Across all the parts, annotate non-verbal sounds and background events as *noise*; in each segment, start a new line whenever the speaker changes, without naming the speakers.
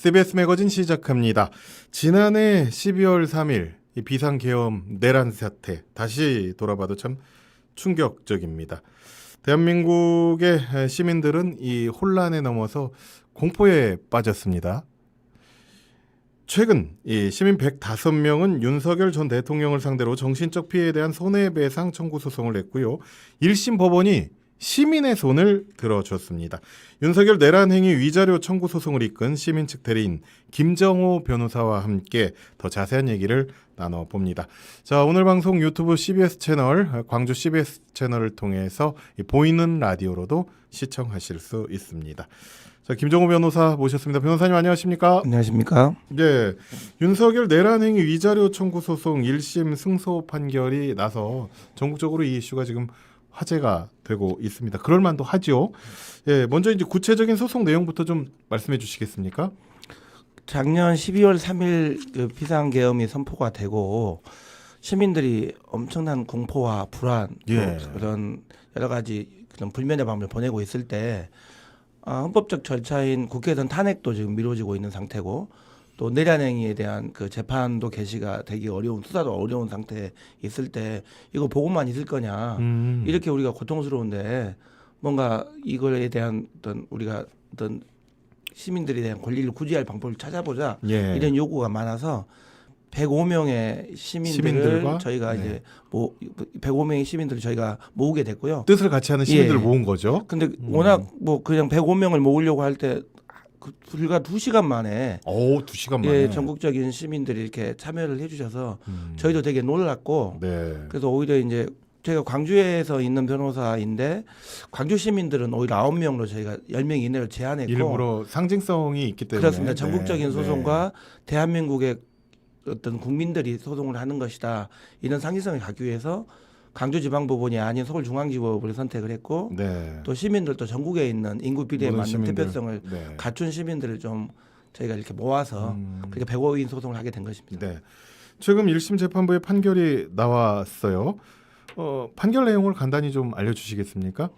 CBS 매거진 시작합니다. 지난해 12월 3일 이 비상계엄 내란 사태 다시 돌아봐도 참 충격적입니다. 대한민국의 시민들은 이 혼란에 넘어서 공포에 빠졌습니다. 최근 이 시민 105명은 윤석열 전 대통령을 상대로 정신적 피해에 대한 손해배상 청구 소송을 냈고요. 1심 법원이 시민의 손을 들어줬습니다. 윤석열 내란 행위 위자료 청구 소송을 이끈 시민 측 대리인 김정호 변호사와 함께 더 자세한 얘기를 나눠 봅니다. 자, 오늘 방송 유튜브 CBS 채널, 광주 CBS 채널을 통해서 이 보이는 라디오로도 시청하실 수 있습니다. 자, 김정호 변호사 모셨습니다. 변호사님 안녕하십니까?
안녕하십니까?
네. 윤석열 내란 행위 위자료 청구 소송 1심 승소 판결이 나서 전국적으로 이 이슈가 지금 화제가 되고 있습니다. 그럴 만도 하죠. 예, 먼저 이제 구체적인 소송 내용부터 좀 말씀해 주시겠습니까?
작년 12월 3일 그 비상계엄이 선포가 되고 시민들이 엄청난 공포와 불안 또
예.
그런 여러 가지 그런 불면의 밤을 보내고 있을 때 아, 헌법적 절차인 국회에선 탄핵도 지금 미뤄지고 있는 상태고 또 내란행위에 대한 그 재판도 개시가 되기 어려운 수사도 어려운 상태에 있을 때 이거 보고만 있을 거냐
음.
이렇게 우리가 고통스러운데 뭔가 이거에 대한 어떤 우리가 어떤 시민들에 대한 권리를 구제할 방법을 찾아보자
예.
이런 요구가 많아서 105명의 시민들을
시민들과?
저희가
네.
이제 뭐 105명의 시민들을 저희가 모으게 됐고요.
뜻을 같이 하는 시민들을
예.
모은 거죠.
근데
음.
워낙 뭐 그냥 105명을 모으려고 할 때 그 불과 2시간 만에
오, 두 시간 만에.
예, 전국적인 시민들이 이렇게 참여를 해 주셔서
음.
저희도 되게 놀랐고
네.
그래서 오히려 이제 제가 광주에서 있는 변호사인데 광주 시민들은 오히려 아홉 명으로 저희가 열 명 이내로 제한했고
일부러 상징성이 있기 때문에
그렇습니다.
네.
전국적인
네.
소송과 대한민국의 어떤 국민들이 소송을 하는 것이다. 이런 상징성을 갖기 위해서 광주지방법원이 아닌 서울중앙지법을 선택을 했고
네.
또 시민들도 전국에 있는 인구 비례에 맞는
시민들.
대표성을
네.
갖춘 시민들을 좀 저희가 이렇게 모아서
음.
그렇게 105인 소송을 하게 된 것입니다.
네. 최근 1심 재판부의 판결이 나왔어요. 어, 판결 내용을 간단히 좀 알려 주시겠습니까?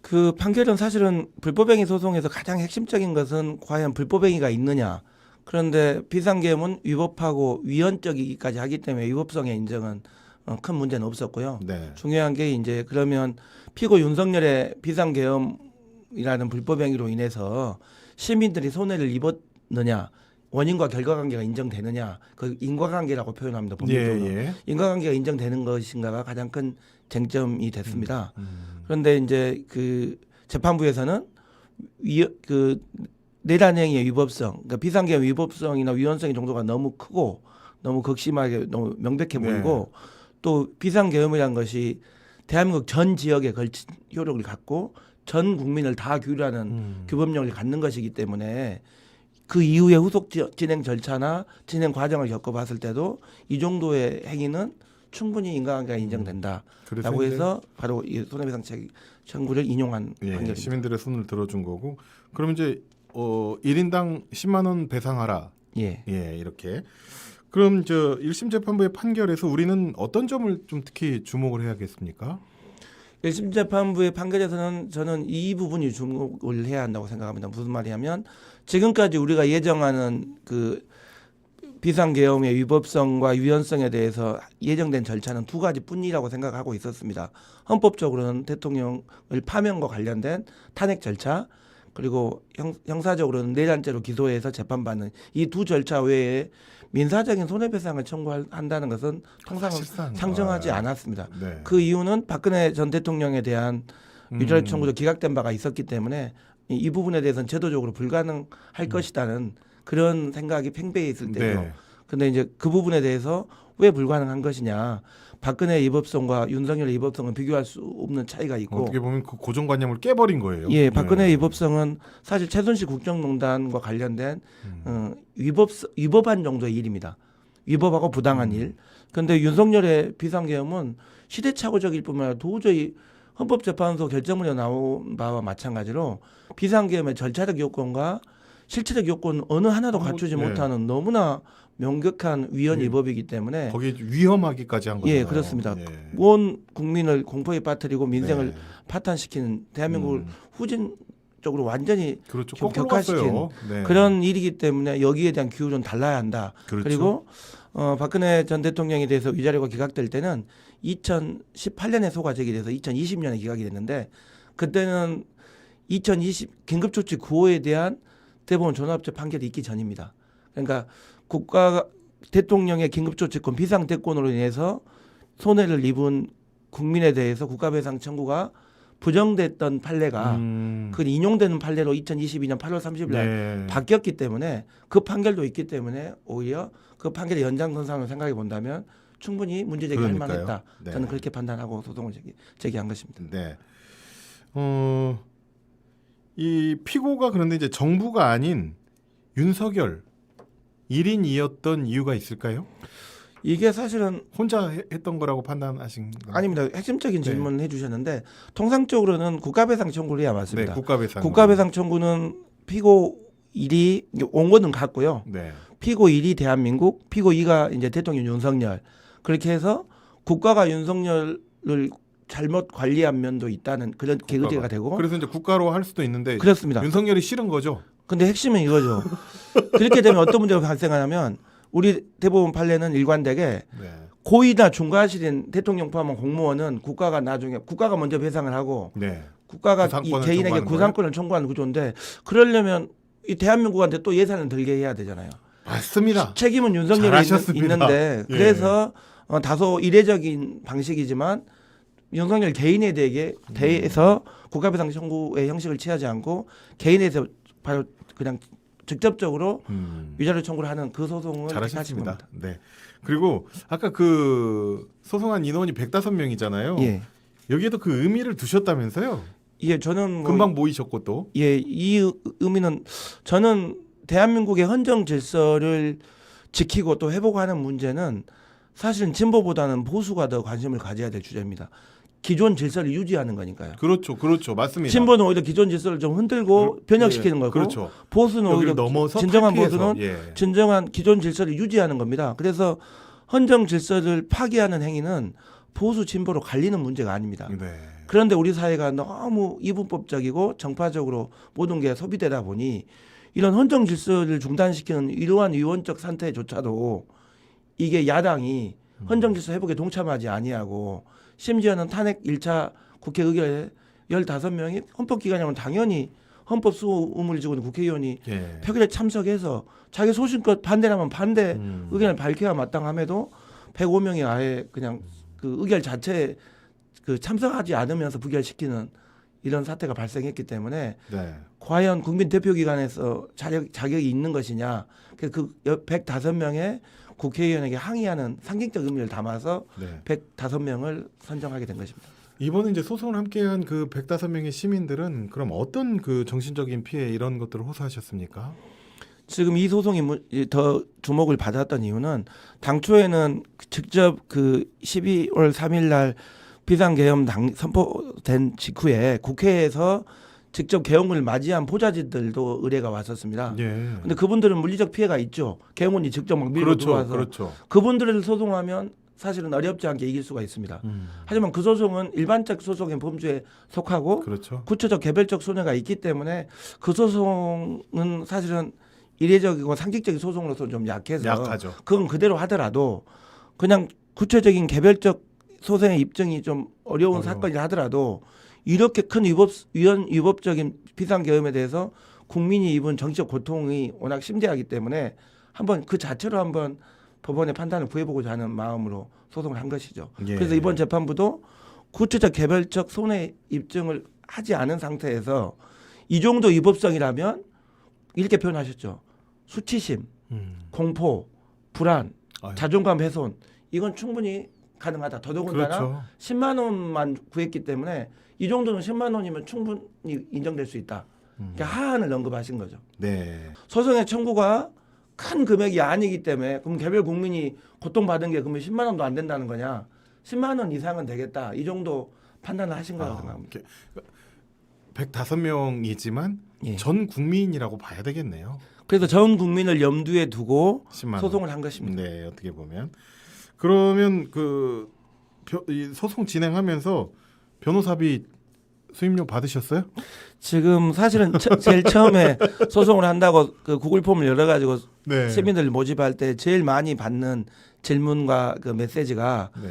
그 판결은 사실은 불법행위 소송에서 가장 핵심적인 것은 과연 불법행위가 있느냐. 그런데 비상계엄은 위법하고 위헌적이기까지 하기 때문에 위법성의 인정은 어, 큰 문제는 없었고요.
네.
중요한 게 이제 그러면 피고 윤석열의 비상계엄이라는 불법행위로 인해서 시민들이 손해를 입었느냐 원인과 결과관계가 인정되느냐 그 인과관계라고 표현합니다.
예,
법률적으로
예.
인과관계가 인정되는 것인가가 가장 큰 쟁점이 됐습니다.
음.
그런데 이제 그 재판부에서는 위, 그 내란행위의 위법성, 그러니까 비상계엄 위법성이나 위헌성의 정도가 너무 크고 너무 극심하게 너무 명백해
네.
보이고 또 비상계엄이라는 것이 대한민국 전 지역에 걸친 효력을 갖고 전 국민을 다 규율하는
음.
규범력을 갖는 것이기 때문에 그 이후에 후속 지- 진행 절차나 진행 과정을 겪어봤을 때도 이 정도의 행위는 충분히 인과관계가 인정된다라고
그래서 이제
해서 바로 이 손해배상 책- 청구를 인용한
예,
판결입니다.
시민들의 손을 들어준 거고 그럼 이제 어 1인당 10만 원 배상하라.
예.
예, 이렇게. 그럼 저 1심 재판부의 판결에서 우리는 어떤 점을 좀 특히 주목을 해야겠습니까?
1심 재판부의 판결에서는 저는 이 부분이 주목을 해야 한다고 생각합니다. 무슨 말이냐면 지금까지 우리가 예정하는 그 비상계엄의 위법성과 위헌성에 대해서 예정된 절차는 두 가지 뿐이라고 생각하고 있었습니다. 헌법적으로는 대통령을 파면과 관련된 탄핵 절차 그리고 형, 형사적으로는 내란죄로 기소해서 재판받는 이 두 절차 외에 민사적인 손해배상을 청구한다는 것은 통상 상정하지
아,
않았습니다.
네.
그 이유는 박근혜 전 대통령에 대한 위자료
음.
청구도 기각된 바가 있었기 때문에 이, 이 부분에 대해서는 제도적으로 불가능할 것이다는 그런 생각이 팽배해 있을 때죠.
네.
근데 이제 그 부분에 대해서 왜 불가능한 것이냐? 박근혜의 위법성과 윤석열의 위법성은 비교할 수 없는 차이가 있고
어떻게 보면 그 고정관념을 깨버린 거예요.
예, 박근혜의
네.
위법성은 사실 최순실 국정농단과 관련된
음.
어, 위법 위법한 정도의 일입니다. 위법하고 부당한
음.
일. 그런데 윤석열의 비상계엄은 시대착오적일 뿐만 아니라 도저히 헌법재판소 결정문에 나온 바와 마찬가지로 비상계엄의 절차적 요건과 실체적 요건 어느 하나도 갖추지
네.
못하는 너무나 명백한 위헌
예.
위법이기 때문에
거기에 위험하기까지 한 거죠.
예, 그렇습니다. 온 국민을 공포에 빠뜨리고 민생을 파탄시키는 대한민국을
음.
후진 쪽으로 완전히
그렇죠.
좀
거꾸로
격화시킨
갔어요. 네.
그런 일이기 때문에 여기에 대한 기울은 달라야 한다.
그렇죠.
그리고 어, 박근혜 전 대통령에 대해서 위자료가 기각될 때는 2018년에 소가 제기돼서 2020년에 기각이 됐는데 그때는 2020 긴급조치 9호에 대한 대법원 존합적 판결이 있기 전입니다. 그러니까 국가 대통령의 긴급조치권 비상대권으로 인해서 손해를 입은 국민에 대해서 국가배상 청구가 부정됐던 판례가
음.
그 인용되는 판례로 2022년 8월 30일 날
네.
바뀌었기 때문에 그 판결도 있기 때문에 오히려 그 판결의 연장선상으로 생각해 본다면 충분히 문제 제기할. 만했다.
네.
저는 그렇게 판단하고 소송을 제기, 제기한 것입니다.
네. 어, 이 피고가 그런데 이제 정부가 아닌 윤석열 1인이었던 이유가 있을까요?
이게 사실은
혼자 해- 했던 거라고 판단하신 건가요?
아닙니다. 핵심적인
네.
질문을 해주셨는데 통상적으로는 국가배상 청구를 해야
네,
맞습니다.
국가배상.
국가배상 청구는 피고 1이 원고는 같고요.
네.
피고 1이 대한민국, 피고 2가 이제 대통령 윤석열. 그렇게 해서 국가가 윤석열을 잘못 관리한 면도 있다는 그런 개의제가 되고
그래서 이제 국가로 할 수도 있는데
그렇습니다.
윤석열이 싫은 거죠.
근데 핵심은 이거죠. 그렇게 되면 어떤 문제가 발생하냐면 우리 대법원 판례는 일관되게
네.
고의나 중과실인 대통령 포함한 공무원은 국가가 나중에 국가가 먼저 배상을 하고
네.
국가가 이
구상권을
개인에게
청구하는
구상권을 청구하는 구조인데 그러려면 이 대한민국한테 또 예산을 들게 해야 되잖아요.
맞습니다.
책임은 윤석열이
잘하셨습니다.
있는, 데 *laughs*
예.
그래서 어, 다소 이례적인 방식이지만 윤석열 개인에 대해
음.
대해서 국가배상 청구의 형식을 취하지 않고 개인에서 바로 그냥 직접적으로
음.
위자료 청구를 하는 그 소송을
잘하셨습니다. 네. 그리고 아까 그 소송한 인원이 105명이잖아요.
예,
여기에도 그 의미를 두셨다면서요?
예, 저는 뭐
금방 모이셨고 또.
예, 이 의- 의미는 저는 대한민국의 헌정 질서를 지키고 또 회복하는 문제는 사실은 진보보다는 보수가 더 관심을 가져야 될 주제입니다. 기존 질서를 유지하는 거니까요.
그렇죠. 그렇죠. 맞습니다.
진보는 오히려 기존 질서를 좀 흔들고
그-
변혁시키는
예,
거고
그렇죠.
보수는 오히려
넘어서
진정한
탈피해서,
보수는
예.
진정한 기존 질서를 유지하는 겁니다. 그래서 헌정 질서를 파괴하는 행위는 보수 진보로 갈리는 문제가 아닙니다.
네.
그런데 우리 사회가 너무 이분법적이고 정파적으로 모든 게 소비되다 보니 이런 헌정 질서를 중단시키는 이러한 위원적 상태조차도 이게 야당이 헌정 질서 회복에 동참하지 아니하고 심지어는 탄핵 1차 국회 의결에 15명이 헌법 기관이면 당연히 헌법 수호음을 지고 있는 국회의원이
예.
표결에 참석해서 자기 소신껏 반대라면 반대
음.
의견을 밝혀야 마땅함에도 105명이 아예 그냥 그 의결 자체에 그 참석하지 않으면서 부결시키는 이런 사태가 발생했기 때문에
네.
과연 국민 대표 기관에서 자격, 자격이 있는 것이냐 그 105명의 국회의원에게 항의하는 상징적 의미를 담아서
네.
105명을 선정하게 된 것입니다.
이번에 이제 소송을 함께한 그 105명의 시민들은 그럼 어떤 그 정신적인 피해 이런 것들을 호소하셨습니까?
지금 이 소송이 무- 이더 주목을 받았던 이유는 당초에는 직접 그 12월 3일 날 비상계엄 당 선포된 직후에 국회에서 직접 계엄을 맞이한 보좌진들도 의뢰가 왔었습니다.
예.
근데 그분들은 물리적 피해가 있죠. 계엄원이 직접 막 밀고
그렇죠.
들어와서
그렇죠.
그분들을 소송하면 사실은 어렵지 않게 이길 수가 있습니다.
음.
하지만 그 소송은 일반적 소송의 범주에 속하고
그렇죠.
구체적 개별적 손해가 있기 때문에 그 소송은 사실은 이례적이고 상식적인 소송으로서 좀 약해서
약하죠.
그건 그대로 하더라도 그냥 구체적인 개별적 소송의 입증이 좀 어려운
어려워.
사건이라 하더라도 이렇게 큰 위법 위헌 위법적인 비상계엄에 대해서 국민이 입은 정치적 고통이 워낙 심대하기 때문에 한번 그 자체로 한번 법원의 판단을 구해보고자 하는 마음으로 소송을 한 것이죠.
예.
그래서 이번 재판부도 구체적 개별적 손해 입증을 하지 않은 상태에서 이 정도 위법성이라면 이렇게 표현하셨죠. 수치심,
음.
공포, 불안,
아유.
자존감 훼손 이건 충분히 가능하다. 더더군다나
그렇죠.
10만 원만 구했기 때문에 이 정도는 10만 원이면 충분히 인정될 수 있다.
음.
그러니까 하한을 언급하신 거죠.
네.
소송의 청구가 큰 금액이 아니기 때문에 그럼 개별 국민이 고통받은 게 그러면 10만 원도 안 된다는 거냐? 10만 원 이상은 되겠다. 이 정도 판단을 하신 거라고
아,
생각합니다.
이렇게 105명이지만
예.
전 국민이라고 봐야 되겠네요.
그래서 전 국민을 염두에 두고
10만 원.
소송을 한 것입니다.
네, 어떻게 보면 그러면 그 소송 진행하면서 변호사비 수임료 받으셨어요?
지금 사실은 처- 제일 처음에 *laughs* 소송을 한다고 그 구글 폼을 열어가지고
네.
시민들 모집할 때 제일 많이 받는 질문과 그 메시지가
네.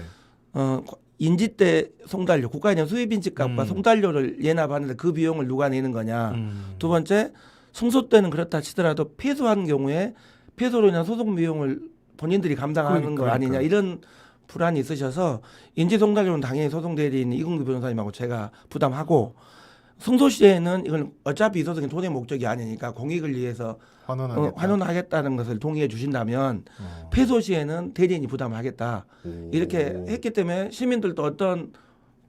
어 인지 때 송달료 국가인형 수입 인지값과
음.
송달료를 예납하는데 그 비용을 누가 내는 거냐.
음.
두 번째 승소 때는 그렇다 치더라도 패소한 경우에 패소로 인한 소송 비용을 본인들이 감당하는
그러니까,
거 아니냐
그러니까.
이런 불안이 있으셔서 인지 송달료는 당연히 소송 대리인 이근규 변호사님하고 제가 부담하고 승소 시에는 이건 어차피 이 소송이 돈의 목적이 아니니까 공익을 위해서
환원하겠다.
어, 환원하겠다는 것을 동의해 주신다면
어.
패소 시에는 대리인이 부담을 하겠다
오.
이렇게 했기 때문에 시민들도 어떤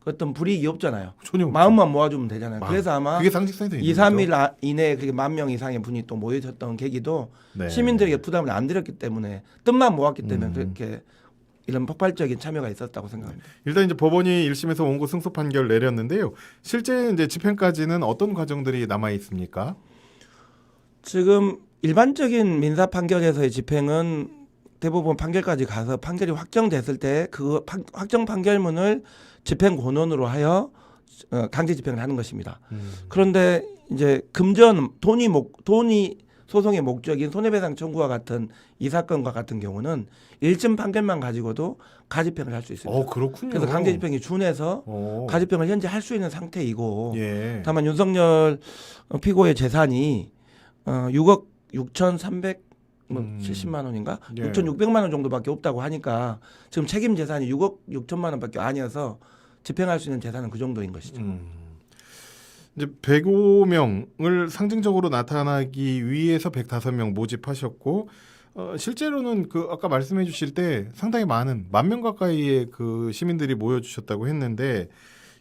어떤 불이익이 없잖아요.
전혀 없죠.
마음만 모아주면 되잖아요.
마음.
그래서 아마
그게 되는
2, 3일 아- 이내에 그렇게 만 명 이상의 분이 또 모여졌던 계기도
네.
시민들에게 부담을 안 드렸기 때문에 뜻만 모았기 때문에
음.
그렇게 이런 폭발적인 참여가 있었다고 생각합니다.
일단 이제 법원이 1심에서 원고 승소 판결 내렸는데요. 실제 이제 집행까지는 어떤 과정들이 남아 있습니까?
지금 일반적인 민사 판결에서의 집행은 대부분 판결까지 가서 판결이 확정됐을 때 그 확정 판결문을 집행 권원으로 하여 어, 강제 집행을 하는 것입니다.
음.
그런데 이제 금전 돈이 목 돈이 소송의 목적인 손해배상 청구와 같은 이 사건과 같은 경우는 일심 판결만 가지고도 가집행을 할 수 있습니다.
어 그렇군요.
그래서 강제 집행이 준해서
어.
가집행을 현재 할 수 있는 상태이고
예.
다만 윤석열 피고의 재산이 어 6억 6,300 뭐
음.
70만 원인가?
예.
6,600만 원 정도밖에 없다고 하니까 지금 책임 재산이 6억 6천만 원밖에 아니어서 집행할 수 있는 재산은 그 정도인 것이죠.
음. 이제 105명을 상징적으로 나타나기 위해서 105명 모집하셨고 어, 실제로는 그 아까 말씀해 주실 때 상당히 많은 만 명 가까이의 그 시민들이 모여 주셨다고 했는데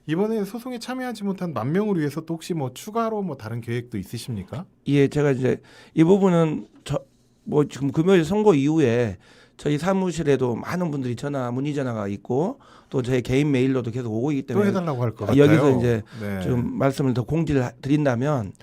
이번에 소송에 참여하지 못한 만 명을 위해서 또 혹시 뭐 추가로 뭐 다른 계획도 있으십니까?
예, 제가 이제 이 부분은 저 뭐 지금 금요일 선거 이후에 저희 사무실에도 많은 분들이 전화 문의 전화가 있고 또 제 개인 메일로도 계속 오고 있기
또
때문에
해달라고 할것
아,
같아요.
여기서 이제
네.
좀 말씀을 더 공지를 하- 드린다면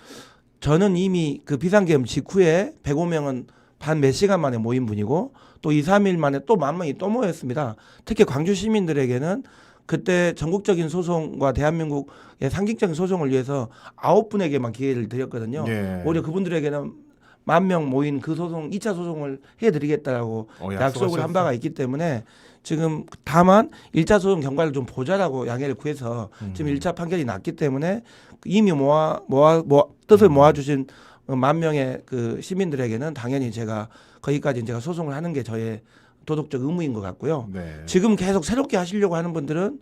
저는 이미 그 비상계엄 직후에 105명은 반 몇 시간 만에 모인 분이고 또 2, 3일 만에 또 만 명이 또 모였습니다. 특히 광주 시민들에게는 그때 전국적인 소송과 대한민국의 상징적인 소송을 위해서 아홉 분에게만 기회를 드렸거든요.
예.
오히려 그분들에게는 만 명 모인 그 소송 2차 소송을 해드리겠다고
어,
약속을 한. 바가 있기 때문에 지금 다만 1차 소송 경과를 좀 보자라고 양해를 구해서
음.
지금 1차 판결이 났기 때문에 이미 모아 모아 모아 뜻을
음.
모아주신 어, 만 명의 그 시민들에게는 당연히 제가 거기까지 제가 소송을 하는 게 저의 도덕적 의무인 것 같고요.
네.
지금 계속 새롭게 하시려고 하는 분들은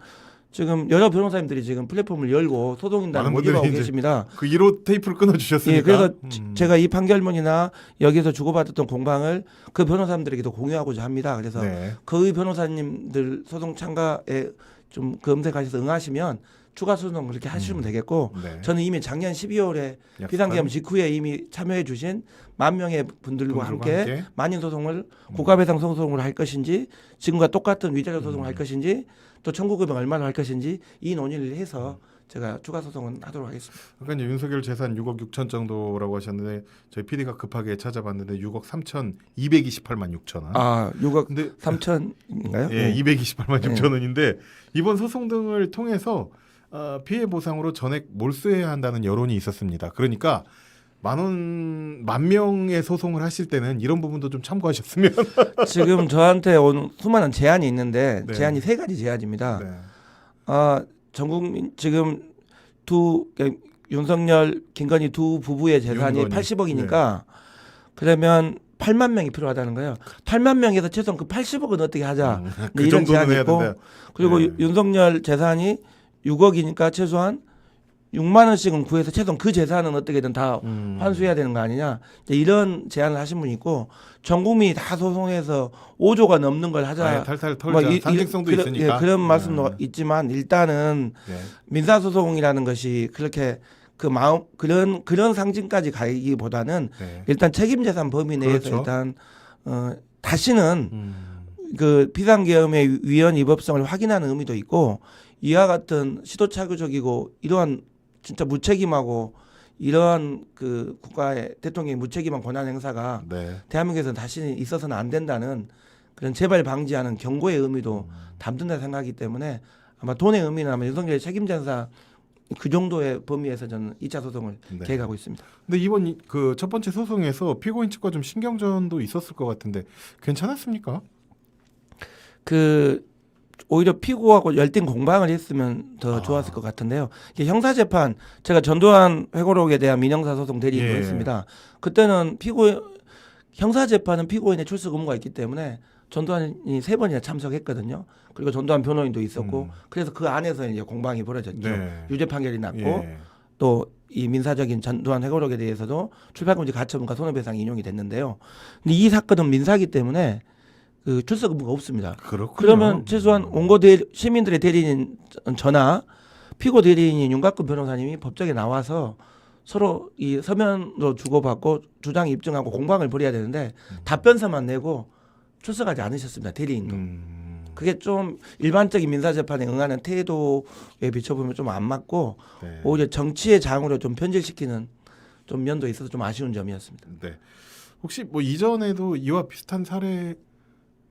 지금 여러 변호사님들이 지금 플랫폼을 열고 소송인단을
많은
모집하고 계십니다.
그 1호 테이프를 끊어 주셨으니까.
예, 그래서
음.
지- 제가 이 판결문이나 여기서 주고받았던 공방을 그 변호사님들에게도 공유하고자 합니다. 그래서
네.
그 변호사님들 소송 참가에 좀 검색하셔서 응하시면 추가 소송 그렇게 하시면 되겠고
네.
저는 이미 작년 12월에
약간
비상계엄 직후에 이미 참여해 주신 만 명의 분들과 함께,
함께.
만인 소송을 고가배상 소송을 할 것인지 지금과 똑같은 위자료 소송을
음.
할 것인지 또 청구금액 얼마나 할 것인지 이 논의를 해서 제가 추가 소송은 하도록 하겠습니다.
아까 이제 윤석열 재산 6억 6천 정도라고 하셨는데 저희 PD가 급하게 찾아봤는데 6억 3천 228만 6천 원.
아, 6억
근데
3천인가요?
예, 228만
네.
6천 원인데 이번 소송 등을 통해서 어, 피해 보상으로 전액 몰수해야 한다는 여론이 있었습니다. 그러니까 만 원, 만 명의 소송을 하실 때는 이런 부분도 좀 참고하셨으면. *laughs*
지금 저한테 온 수많은 제안이 있는데
네.
제안이 세 가지 제안입니다.
네.
아, 전국민 지금 두 그러니까 윤석열, 김건희 두 부부의 재산이
윤건희. 네.
80억이니까 그러면 8만 명이 필요하다는 거예요. 8만 명에서 최소한 그 80억은 어떻게 하자.
음,
네,
그
이런
정도는
제안이
해야
있고
된다.
그리고
네.
유- 윤석열 재산이 6억이니까 최소한 6만 원씩은 구해서 최소한 그 재산은 어떻게든 다
음.
환수해야 되는 거 아니냐 이런 제안을 하신 분이 있고 전 국민이 다 소송해서 5조가 넘는 걸 하자
아예 탈탈 털자.
뭐 이-
상징성도
이- 그런-
있으니까.
예, 그런 말씀도
네.
있지만 일단은
네.
민사 소송이라는 것이 그렇게 그 마음 그런 그런 상징까지 가기보다는
네.
일단 책임 재산 범위 내에서
그렇죠.
일단 어 다시는
음.
그 비상계엄의 위헌 위법성을 확인하는 의미도 있고 이와 같은 시도착오적이고 이러한 진짜 무책임하고 이러한 그 국가의 대통령의 무책임한 권한 행사가
네.
대한민국에서 다시 있어서는 안 된다는 그런 재발 방지하는 경고의 의미도 담든다 생각하기 때문에 아마 돈의 의미는 아마 윤석열의 책임전사 그 정도의 범위에서 저는 2차 소송을
네.
계획하고 있습니다.
근데 이번 그 첫 번째 소송에서 피고인 측과 좀 신경전도 있었을 것 같은데 괜찮았습니까?
그 오히려 피고하고 열띤 공방을 했으면 더
아.
좋았을 것 같은데요. 형사 재판 제가 전두환 회고록에 대한 민형사 소송 대리인을
예.
했습니다. 그때는 피고 형사 재판은 피고인의 출석 의무가 있기 때문에 전두환이 세 번이나 참석했거든요. 그리고 전두환 변호인도 있었고
음.
그래서 그 안에서 이제 공방이 벌어졌죠.
네.
유죄 판결이 났고
예.
또이 민사적인 전두환 회고록에 대해서도 출판금지 가처분과 손해배상 인용이 됐는데요. 근데 이 사건은 민사기 때문에 그 출석 의무가 없습니다.
그렇군요.
그러면 최소한 원고 대 시민들의 대리인 전화 피고 대리인인 윤곽근 변호사님이 법정에 나와서 서로 이 서면으로 주고받고 주장 입증하고 공방을 벌여야 되는데 답변서만 내고 출석하지 않으셨습니다 대리인도
음.
그게 좀 일반적인 민사 재판에 응하는 태도에 비춰보면 좀 안 맞고
네.
오히려 정치의 장으로 좀 변질시키는 좀 면도 있어서 좀 아쉬운 점이었습니다.
네. 혹시 뭐 이전에도 이와 비슷한 사례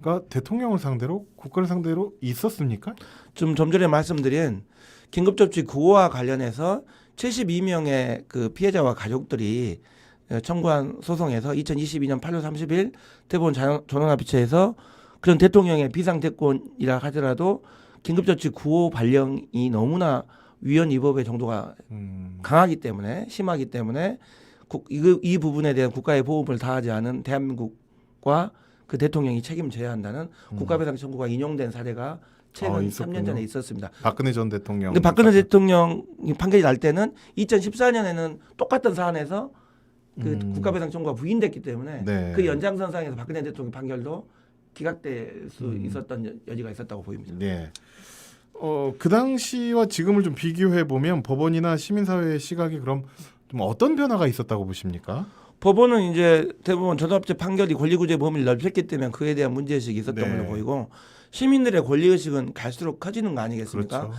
가 대통령을 상대로 국가를 상대로 있었습니까?
좀 좀 전에 말씀드린 긴급조치 구호와 관련해서 72명의 그 피해자와 가족들이 어, 청구한 소송에서 2022년 8월 30일 대법원 전원합의체에서 그런 대통령의 비상대권이라 하더라도 긴급조치 구호 발령이 너무나 위헌 위법의 정도가
음.
강하기 때문에 심하기 때문에 국, 이, 이 부분에 대한 국가의 보호를 다하지 않은 대한민국과 그 대통령이 책임져야 한다는 국가배상 청구가 인용된 사례가 최근
아,
3년
있었군요.
전에 있었습니다.
박근혜 전 대통령.
근데 박근혜 대통령 판결이 날 때는 2014년에는 똑같은 사안에서 그
음.
국가배상 청구가 부인됐기 때문에
네.
그 연장선상에서 박근혜 대통령 판결도 기각될 수
음.
있었던 여- 여지가 있었다고 보입니다.
네. 어, 그 당시와 지금을 좀 비교해 보면 법원이나 시민사회의 시각이 그럼 좀 어떤 변화가 있었다고 보십니까?
법원은 이제 대부분 전업제 판결이 권리구제 범위를 넓혔기 때문에 그에 대한 문제의식이 있었던
네.
걸로 보이고 시민들의 권리의식은 갈수록 커지는 거 아니겠습니까?
그렇죠.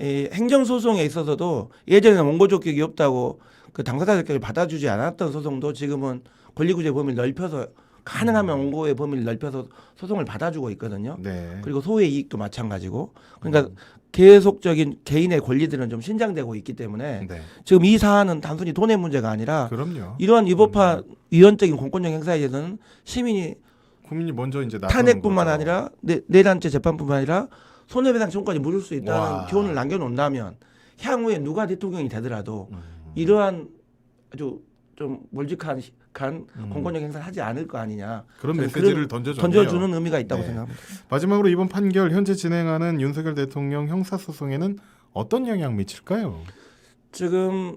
이 행정소송에 있어서도 예전에는 원고 적격이 없다고 그 당사자 적격을 받아주지 않았던 소송도 지금은 권리구제 범위를 넓혀서 가능하면 원고의 범위를 넓혀서 소송을 받아주고 있거든요.
네.
그리고 소의 이익도 마찬가지고 그러니까 계속적인 개인의 권리들은 좀 신장되고 있기 때문에
네.
지금 이 사안은 단순히 돈의 문제가 아니라
그럼요.
이러한 위법화 위헌적인 공권력 행사에 대해서는 시민이
국민이 먼저 이제
탄핵뿐만
거죠.
아니라 내, 내란죄 재판뿐만 아니라 손해배상 청구까지 물을 수 있다는
와.
교훈을 남겨놓는다면 향후에 누가 대통령이 되더라도
음.
이러한 아주 좀 몰직한 시- 간
음.
공권력 행사를 하지 않을 거 아니냐
그런 메시지를 던져줬네요.
던져주는 의미가 있다고
네.
생각합니다.
마지막으로 이번 판결 현재 진행하는 윤석열 대통령 형사 소송에는 어떤 영향 미칠까요?
지금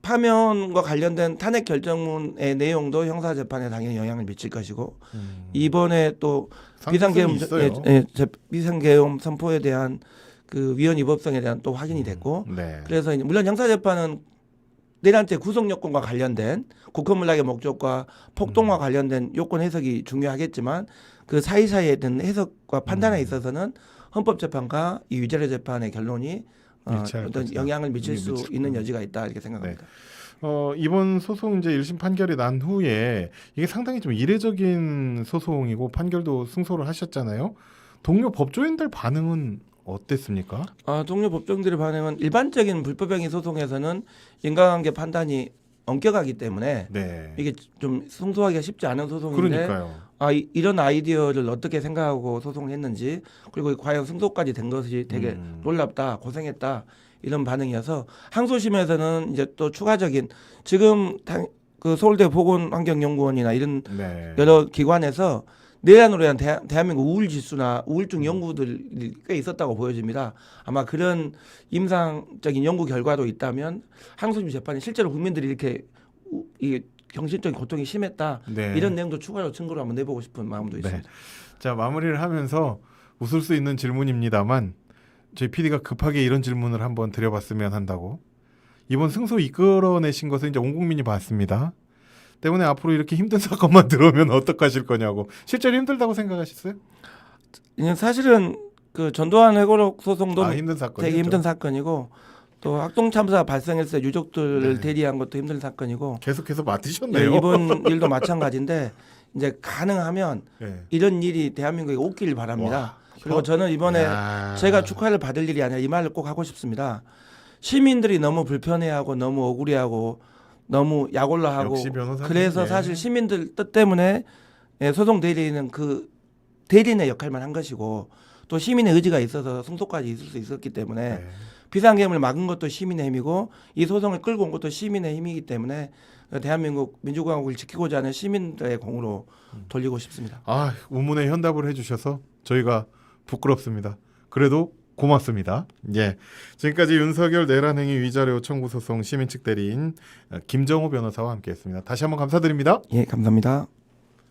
파면과 관련된 탄핵 결정문의 내용도 형사 재판에 당연히 영향을 미칠 것이고 이번에 또 비상계엄
음.
예, 예, 제- 비상계엄 선포에 대한 그 위헌 위법성에 대한 또 확인이 됐고
네.
그래서 물론 형사 재판은 내란죄 구속 요건과 관련된 국헌문락의 목적과
음.
폭동과 관련된 요건 해석이 중요하겠지만 그 사이사이에 든 해석과 판단에
음.
있어서는 헌법재판과 이 유죄례 재판의 결론이 어, 어떤. 영향을 미칠 수
미칠
있는
거.
여지가 있다 이렇게 생각합니다.
어, 이번 소송 이제 1심 판결이 난 후에 이게 상당히 좀 이례적인 소송이고 판결도 승소를 하셨잖아요. 동료 법조인들 반응은 어땠습니까?
아, 동료 법정들의 반응은 일반적인 불법행위 소송에서는 인과관계 판단이 엄격하기 때문에
네.
이게 좀 승소하기가 쉽지 않은 소송인데
그러니까요.
아 이, 이런 아이디어를 어떻게 생각하고 소송을 했는지 그리고 과연 승소까지 된 것이 되게
음.
놀랍다 고생했다 이런 반응이어서 항소심에서는 이제 또 추가적인 지금 당, 그 서울대 보건환경연구원이나 이런
네.
여러 기관에서 내란으로 인한 대, 대한민국 우울 지수나 우울증 연구들이 꽤 있었다고 보여집니다. 아마 그런 임상적인 연구 결과도 있다면 항소심 재판이 실제로 국민들이 이렇게 우- 이 정신적인 고통이 심했다
네.
이런 내용도 추가로 증거로 한번 내보고 싶은 마음도
네.
있습니다.
자 마무리를 하면서 웃을 수 있는 질문입니다만 저희 PD가 급하게 이런 질문을 한번 드려봤으면 한다고 이번 승소 이끌어내신 것을 이제 온 국민이 봤습니다. 때문에 앞으로 이렇게 힘든 *laughs* 사건만 들어오면 어떡하실 거냐고 실제로 힘들다고 생각하셨어요?
사실은 그 전두환 회고록 소송도
아 힘든.
되게 힘든 사건이고 또 학동 참사 발생했을 때 유족들을
네.
대리한 것도 힘든 사건이고
계속해서
네,
맡으셨네요.
이번 *laughs* 일도 마찬가지인데 이제 가능하면
네.
이런 일이 대한민국에 없기를 바랍니다.
와,
그리고 저는 이번에
야.
제가 축하를 받을 일이 아니라 이 말을 꼭 하고 싶습니다. 시민들이 너무 불편해하고 너무 억울해하고 너무 약올라 하고
역시 변호사님.
그래서
예.
사실 시민들 뜻 때문에 예, 소송 대리인은 그 대리인의 역할만 한 것이고 또 시민의 의지가 있어서 승소까지 있을 수 있었기 때문에
네.
비상계엄을 막은 것도 시민의 힘이고 이 소송을 끌고 온 것도 시민의 힘이기 때문에 대한민국 민주공화국을 지키고자 하는 시민들의 공으로 돌리고 싶습니다.
아, 우문의 현답을 해주셔서 저희가 부끄럽습니다. 그래도 고맙습니다. 예. 지금까지 윤석열 내란행위 위자료 청구 소송 시민 측 대리인 어, 김정호 변호사와 함께했습니다. 다시 한번 감사드립니다.
예, 감사합니다.